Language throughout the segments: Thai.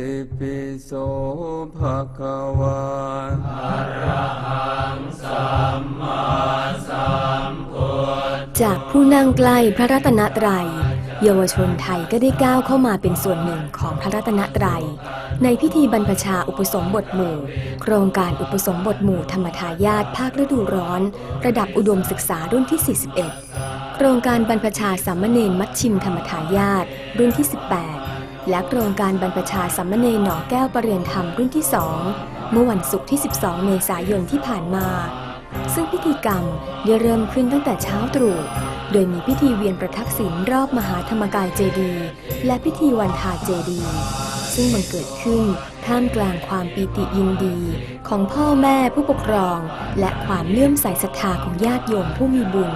ติปิโสภะคะวาจากผู้นั่งใกล้พระรัตนตรัย เยาวชนไทยก็ได้ก้าวเข้ามาเป็นส่วนหนึ่งของพระรัตนตรัย ในพิธีบรรพชาอุปสมบทหมู่ โครงการอุปสมบทหมู่ธรรมทายาทภาคฤดูร้อน ระดับอุดมศึกษารุ่นที่ 41 โครงการบรรพชาสามเณรมัชชิมธรรมทายาทรุ่นที่ 18 และโครงการบรรพชาสามเณรหนอแก้วประเรียนธรรมรุ่นที่2เมื่อวันศุกร์ที่ 12 เมษายนที่ผ่านมา ซึ่งพิธีกรรมได้เริ่มขึ้นตั้งแต่เช้าตรู่โดยมีพิธีเวียนประทักษิณรอบมหาธรรมกายเจดี และพิธีวันทาเจดี ซึ่งมันเกิดขึ้นท่ามกลางความปีติยินดี ของพ่อแม่ผู้ปกครอง และความเลื่อมใสศรัทธาของญาติโยมผู้มีบุญ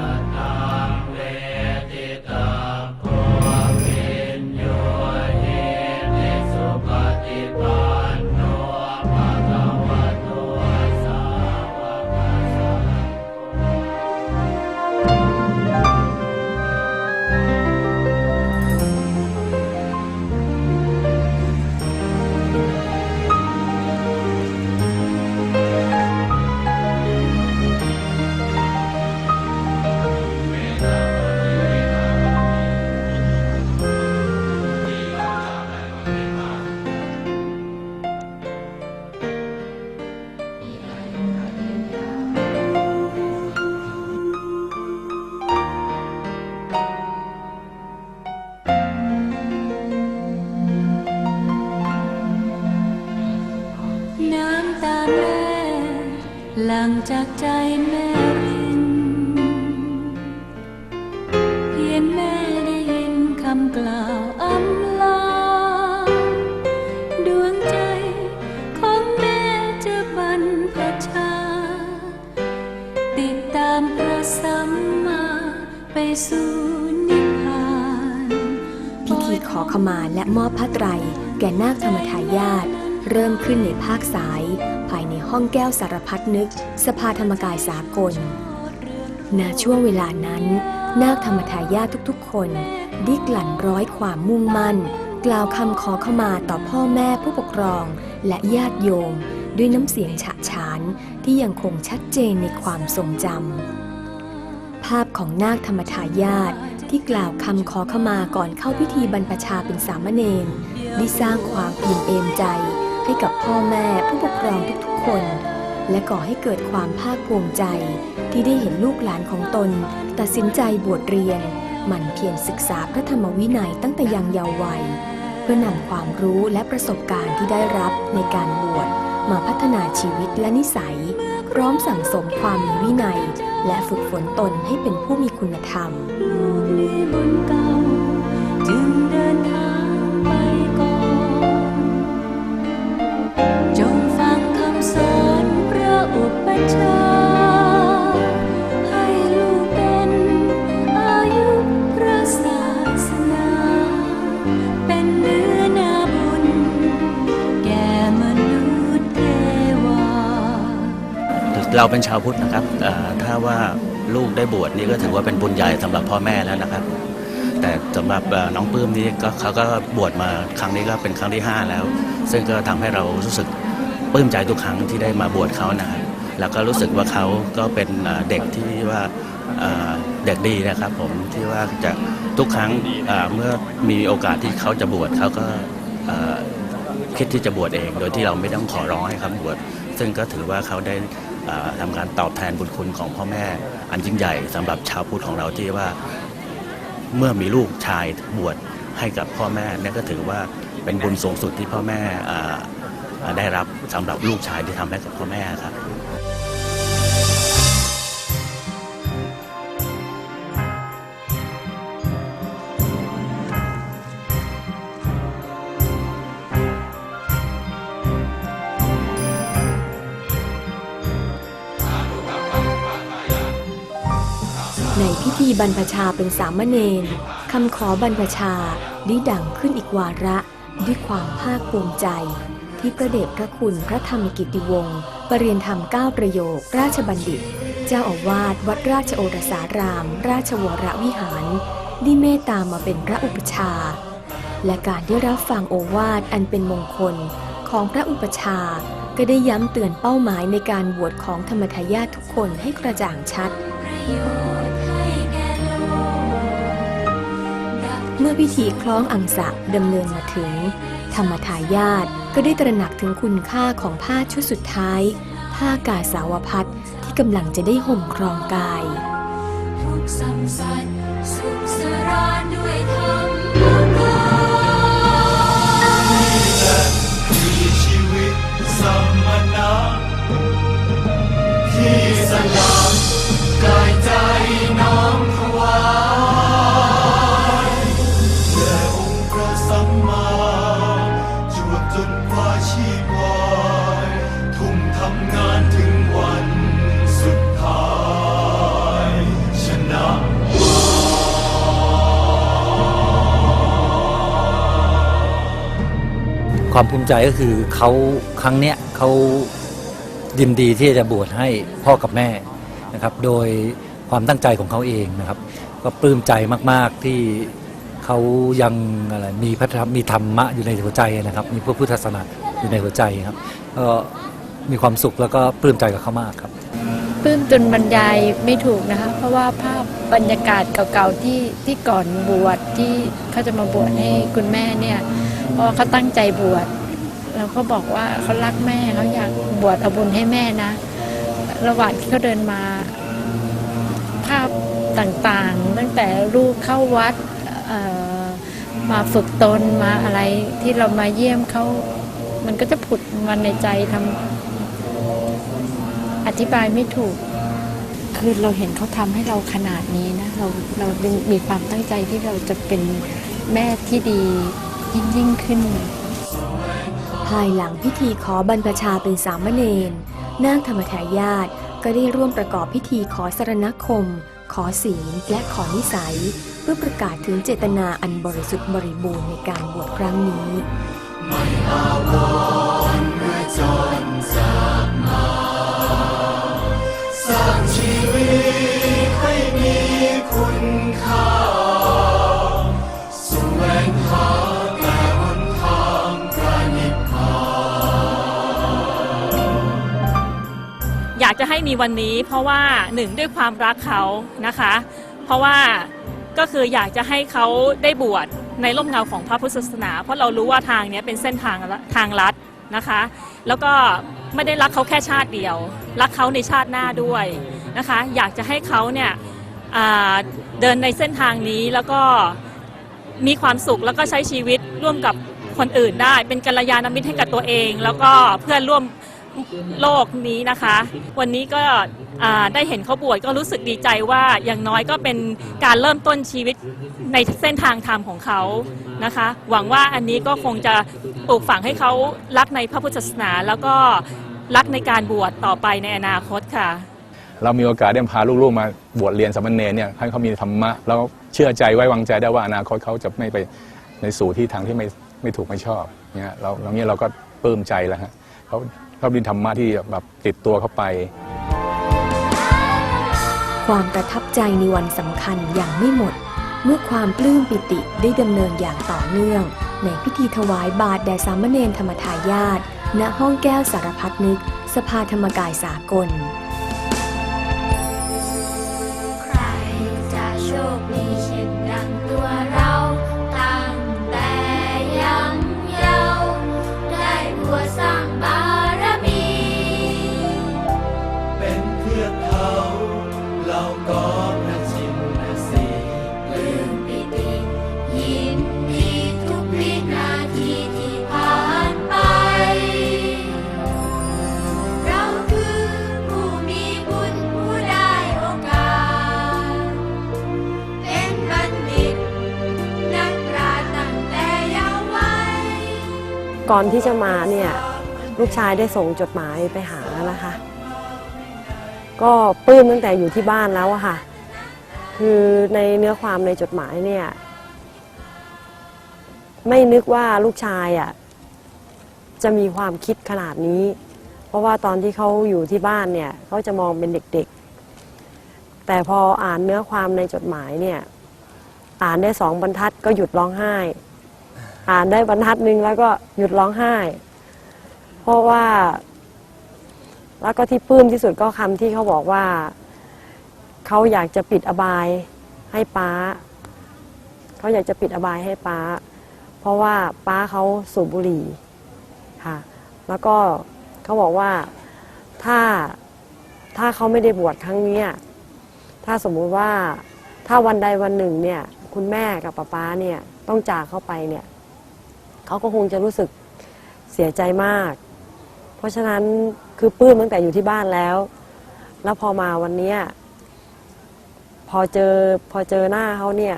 มอบพระไตร แก่นาคธรรมทายาทเริ่มขึ้นในภาคสาย ภายในห้องแก้วสารพัดนึก สภาธรรมกายสากลณช่วงเวลานั้น นาคธรรมทายาททุกๆ คนด้กลั่นร้อยความมุ่งมั่น กล่าวคำขอขมาต่อพ่อแม่ผู้ปกครองและญาติโยม ด้วยน้ำเสียงฉะฉานที่ยังคงชัดเจนในความทรงจำภาพของนาคธรรมทายาท ที่กล่าวคำขอขมาก่อนเข้าพิธีบรรพชาเป็นสามเณรได้สร้างความอิ่มเอมใจให้กับพ่อแม่ผู้ปกครองทุกๆคน และก่อให้เกิดความภาคภูมิใจที่ได้เห็นลูกหลานของตน ตัดสินใจบวชเรียน หมั่นเพียรศึกษาพระธรรมวินัยตั้งแต่ยังเยาว์วัย เพื่อนำความรู้และประสบการณ์ที่ได้รับในการบวชมาพัฒนาชีวิตและนิสัย พร้อมสั่งสมความมีวินัย และฝึกฝนตนให้เป็นผู้มีคุณธรรม เราเป็นชาวพุทธนะครับถ้าว่า ลูกได้บวชนี่ก็ถือว่าเป็นบุญใหญ่สำหรับพ่อแม่แล้วนะครับ แต่สำหรับน้องปื้มนี่ก็เขาก็บวชมาครั้งนี้ก็เป็นครั้งที่ 5 แล้ว ซึ่งก็ทำให้เรารู้สึกปลื้มใจทุกครั้งที่ได้มาบวชเขานะครับแล้วก็รู้สึกว่าเขาก็เป็นเด็กที่ว่าเด็กดีนะครับผมที่ว่าจะทุกครั้งเมื่อมีโอกาสที่เขาจะบวชเขาก็คิดที่จะบวชเอง โดยที่เราไม่ต้องขอร้องให้เขาบวชซึ่งก็ถือว่าเขาได้ ทำการตอบแทนบุญคุณของพ่อแม่ อันยิ่งใหญ่สำหรับชาวพุทธของเราที่ว่า เมื่อมีลูกชายบวชให้กับพ่อแม่นั่นก็ถือว่าเป็นบุญสูงสุดที่พ่อแม่ได้รับสำหรับลูกชายที่ทำให้กับพ่อแม่ครับ พิธีบรรพชาเป็นสามเณรคำขอบรรพชาได้ดังขึ้นอีกวาระ ด้วยความภาคภูมิใจ ที่พระเดชพระคุณพระธรรมกิติวงศ์ปรรียนธรรมเก้าประโยค ราชบัณฑิต เจ้าอาวาสวัดราชโอรสาราม ราชวรวิหารได้เมตตามาเป็นพระอุปชา และการได้รับฟังโอวาทอันเป็นมงคลของพระอุปชาก็ได้ย้ำเตือนเป้าหมายในการบวชของธรรมทายาททุกคนให้กระจ่างชัด เมื่อพิธีคล้องอังสะดำเนินมาถึง ธรรมทายาทก็ได้ตระหนักถึงคุณค่าของผ้าชุดสุดท้าย ผ้ากาสาวพัดที่กำลังจะได้ห่มครองกายทุกสัมสัตสุขสราญด้วยธรรมสมณะที่สละกาย ความภูมิใจก็คือเขาครั้งเนี้ยเขายินดีที่จะบวชให้พ่อกับแม่นะครับ โดยความตั้งใจของเขาเองนะครับ ก็ปลื้มใจมาก ๆที่เขายังอะไรมีพระธรรมมีธรรมะอยู่ในหัวใจนะครับ มีพระพุทธศาสนาอยู่ในหัวใจครับก็มีความสุขแล้วก็ปลื้มใจกับเขามากครับ ปลื้มจนบรรยายไม่ถูกนะคะ เพราะว่าภาพบรรยากาศเก่าๆที่ที่ก่อนบวชที่เขาจะมาบวชให้คุณแม่เนี่ยเพราะเขาตั้งใจบวชแล้วก็บอกว่าเขารักแม่เขาอยากบวชเอาบุญให้แม่นะ ระหว่างที่เขาเดินมา ภาพต่างๆ ตั้งแต่ลูกเข้าวัดมาฝึกตนมาอะไรที่เรามาเยี่ยมเขา มันก็จะผุดมาในใจทำ อธิบายไม่ถูก คือเราเห็นเขาทำให้เราขนาดนี้นะ เราเรามีความตั้งใจที่เราจะเป็นแม่ที่ดียิ่งยิ่งขึ้น ภายหลังพิธีขอบรรพชาเป็นสามเณรนาคธรรมทายาทก็ได้ร่วมประกอบพิธีขอสรณคม ขอศีลและขอนิสัย เพื่อประกาศถึงเจตนาอันบริสุทธิ์บริบูรณ์ในการบวชครั้งนี้ ให้มีวันนี้ เพราะว่าหนึ่งด้วยความรักเขานะคะ เพราะว่าก็คืออยากจะให้เขาได้บวชในร่มเงาของพระพุทธศาสนา เพราะเรารู้ว่าทางนี้เป็นเส้นทางทางลัดนะคะ แล้วก็ไม่ได้รักเขาแค่ชาติเดียว รักเขาในชาติหน้าด้วยนะคะ อยากจะให้เขาเนี่ยเดินในเส้นทางนี้แล้วก็มีความสุขแล้วก็ใช้ชีวิตร่วมกับคนอื่นได้ เป็นกัลยาณมิตรให้กับตัวเอง แล้วก็เพื่อนร่วม โลกนี้นะคะ วันนี้ก็ได้เห็นเขาบวชก็รู้สึกดีใจว่าอย่างน้อยก็เป็นการเริ่มต้นชีวิตในเส้นทางธรรมของเขานะคะ หวังว่าอันนี้ก็คงจะปลูกฝังให้เขารักในพระพุทธศาสนา แล้วก็รักในการบวชต่อไปในอนาคตค่ะ เรามีโอกาสได้พาลูกๆมาบวชเรียนสามเณรเนี่ยให้เขามีธรรมะแล้วเชื่อใจไว้วางใจได้ว่าอนาคตเขาจะไม่ไปในสู่ที่ทางที่ไม่ไม่ถูกไม่ชอบเนี่ยเราเราเนี่ยเราก็ปลื้มใจแล้วฮะ เขาชอบดินธรรมะที่แบบติดตัวเขาไป ความประทับใจในวันสำคัญอย่างไม่หมด เมื่อความปลื้มปิติได้ดำเนินอย่างต่อเนื่อง ในพิธีถวายบาตรแด่สามเณรธรรมทายาทณห้องแก้วสารพัดนึก สภาธรรมกายสากล ก่อนที่จะมาเนี่ยลูกชายได้ส่งจดหมายไปหานะคะ ก็ปลื้มตั้งแต่อยู่ที่บ้านแล้วอะค่ะ คือในเนื้อความในจดหมายเนี่ยไม่นึกว่าลูกชายอะจะมีความคิดขนาดนี้ เพราะว่าตอนที่เขาอยู่ที่บ้านเนี่ยเขาจะมองเป็นเด็กๆ แต่พออ่านเนื้อความในจดหมายเนี่ยอ่านได้สองบรรทัดก็หยุดร้องไห้ อ่านได้บรรทัดหนึ่งแล้วก็หยุดร้องไห้ เพราะว่า แล้วก็ที่ปลื้มที่สุดก็คำที่เขาบอกว่า เขาอยากจะปิดอบายให้ป้า เขาอยากจะปิดอบายให้ป้า เพราะว่าป้าเขาสูบบุหรี่ค่ะ แล้วก็เขาบอกว่าถ้าถ้าเขาไม่ได้บวชครั้งนี้ถ้าสมมุติว่าถ้าวันใดวันหนึ่งเนี่ย คุณแม่กับป้าป้าเนี่ยต้องจากเขาไปเนี่ย เขาก็คงจะรู้สึกเสียใจมาก เพราะฉะนั้นคือปลื้มตั้งแต่อยู่ที่บ้านแล้ว แล้วพอมาวันนี้พอเจอพอเจอหน้าเขาเนี่ย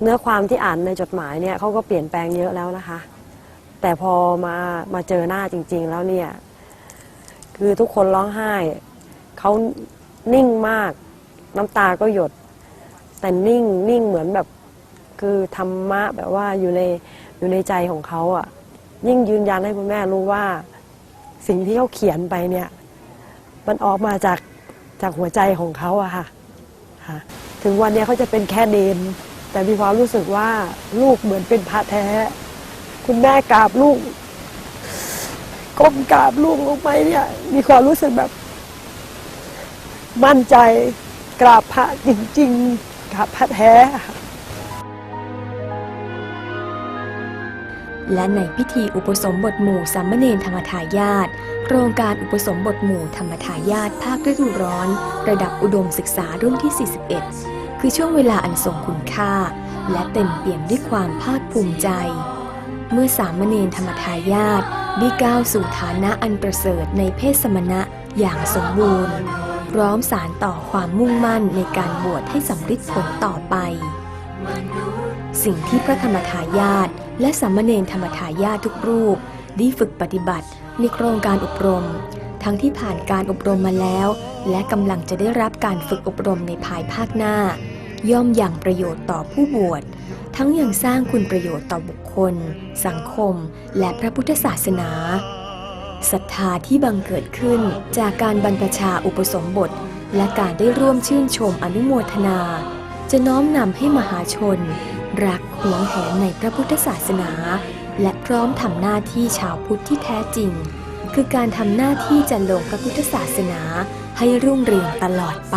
เนื้อความที่อ่านในจดหมายเนี่ยเขาก็เปลี่ยนแปลงเยอะแล้วนะคะ แต่พอมามาเจอหน้าจริง ๆ แล้วเนี่ย คือทุกคนร้องไห้เขานิ่งมาก น้ำตาก็หยด แต่นิ่งนิ่งเหมือนแบบ คือธรรมะแบบว่าอยู่ในอยู่ในใจของเขาอะ่ะ ยิ่งยืนยันให้คุณแม่รู้ว่า สิ่งที่เขาเขียนไปเนี่ย มันออกมาจากจากหัวใจของเขาอะค่ะค่ะ ถึงวันเนี้ยเขาจะเป็นแค่เนนแต่มีความรู้สึกว่าลูกเหมือนเป็นพระแท้ คุณแม่กราบลูกก้มกราบลูกลงไปเนี่ย มีความรู้สึกแบบ มั่นใจกราบพระจริง ๆกราบพระแท้ค่ะ และในพิธีอุปสมบทหมู่สามเณรธรรมทายาทโครงการอุปสมบทหมู่ธรรมทายาทภาคฤดูร้อน ระดับอุดมศึกษารุ่นที่ 41 คือช่วงเวลาอันทรงคุณค่า และเต็มเปี่ยมด้วยความภาคภูมิใจ เมื่อสามเณรธรรมทายาทได้ก้าวสู่ฐานะอันประเสริฐในเพศสมณะอย่างสมบูรณ์ พร้อมสารต่อความมุ่งมั่นในการบวชให้สำฤทธิ์ผลต่อไป สิ่งที่พระธรรมทายาทและสามเณรธรรมทายาททุกรูป ได้ฝึกปฏิบัติในโครงการอบรม ทั้งที่ผ่านการอบรมมาแล้ว และกำลังจะได้รับการฝึกอบรมในภายภาคหน้า ย่อมอย่างประโยชน์ต่อผู้บวชทั้งยังสร้างคุณประโยชน์ต่อบุคคล สังคม และพระพุทธศาสนาศรัทธาที่บังเกิดขึ้นจากการบรรพชาอุปสมบท และการได้ร่วมชื่นชมอนุโมทนา จะน้อมนำให้มหาชน รักหวงแหนในพระพุทธศาสนา และพร้อมทำหน้าที่ชาวพุทธที่แท้จริง คือการทำหน้าที่จันลงพระพุทธศาสนาให้รุ่งเรืองตลอดไป